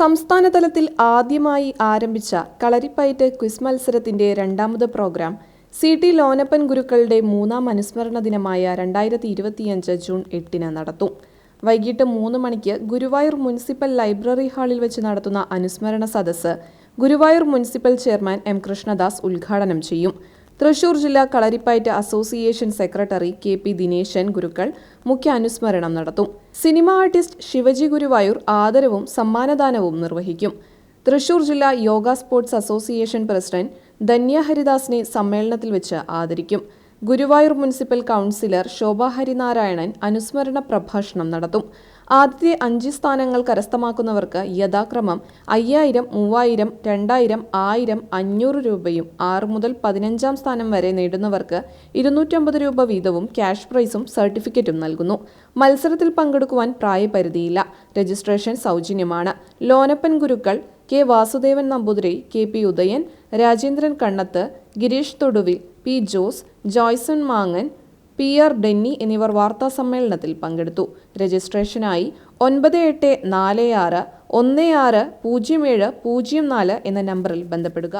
സംസ്ഥാന തലത്തിൽ ആദ്യമായി ആരംഭിച്ച കളരിപ്പയറ്റ് ക്വിസ് മത്സരത്തിന്റെ രണ്ടാമത് പ്രോഗ്രാം സി ടി ലോനപ്പൻ ഗുരുക്കളുടെ മൂന്നാം അനുസ്മരണ ദിനമായ രണ്ടായിരത്തി ഇരുപത്തിയഞ്ച് ജൂൺ എട്ടിന് നടത്തും. വൈകിട്ട് മൂന്ന് മണിക്ക് ഗുരുവായൂർ മുനിസിപ്പൽ ലൈബ്രറി ഹാളിൽ വെച്ച് നടത്തുന്ന അനുസ്മരണ സദസ്സ് Guruvayur municipal chairman M Krishnadas ഉദ്ഘാടനം ചെയ്യും. തൃശൂർ ജില്ലാ Kalaripayattu association secretary K P Dineshan Gurukkal മുഖ്യ അനുസ്മരണം നടത്തും. സിനിമ ആർട്ടിസ്റ്റ് ശിവജി ഗുരുവായൂർ ആദരവും സമ്മാനദാനവും നിർവഹിക്കും. തൃശൂർ ജില്ലാ yoga sports association president Dhanya ഹരിദാസിനെ സമ്മേളനത്തിൽ വെച്ച് ആദരിക്കും. ഗുരുവായൂർ മുനിസിപ്പൽ കൗൺസിലർ ശോഭാ ഹരിനാരായണൻ അനുസ്മരണ പ്രഭാഷണം നടത്തും. ആദ്യത്തെ അഞ്ച് സ്ഥാനങ്ങൾ കരസ്ഥമാക്കുന്നവർക്ക് യഥാക്രമം അയ്യായിരം മൂവായിരം രണ്ടായിരം ആയിരം അഞ്ഞൂറ് രൂപയും ആറ് മുതൽ പതിനഞ്ചാം സ്ഥാനം വരെ നേടുന്നവർക്ക് ഇരുന്നൂറ്റമ്പത് രൂപ വീതവും ക്യാഷ് പ്രൈസും സർട്ടിഫിക്കറ്റും നൽകുന്നു. മത്സരത്തിൽ പങ്കെടുക്കുവാൻ പ്രായപരിധിയില്ല. രജിസ്ട്രേഷൻ സൗജന്യമാണ്. Lonappan Gurukkal K Vasudevan Namboothiri K P Udayan Rajendran Kannath Girish Thoduvil P Jose Joyson മാങ്ങൻ P R Denny എന്നിവർ വാർത്താ സമ്മേളനത്തിൽ പങ്കെടുത്തു. രജിസ്ട്രേഷനായി ഒൻപത് എട്ട് നാല് ആറ് ഒന്ന് ആറ് പൂജ്യം ഏഴ് പൂജ്യം നാല് എന്ന നമ്പറിൽ ബന്ധപ്പെടുക.